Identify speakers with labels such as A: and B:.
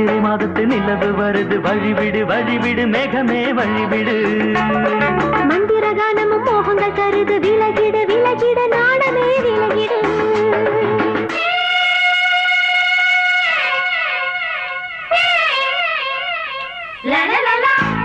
A: சித்திரை மாதத்து நிலவு வருது. வழிவிடு வழிவிடு மேகமே வழிவிடு.
B: மந்திர கானமும் மோகங்கள் கருது விலகிட விலகிட நாடமே விலகிடு. La la la la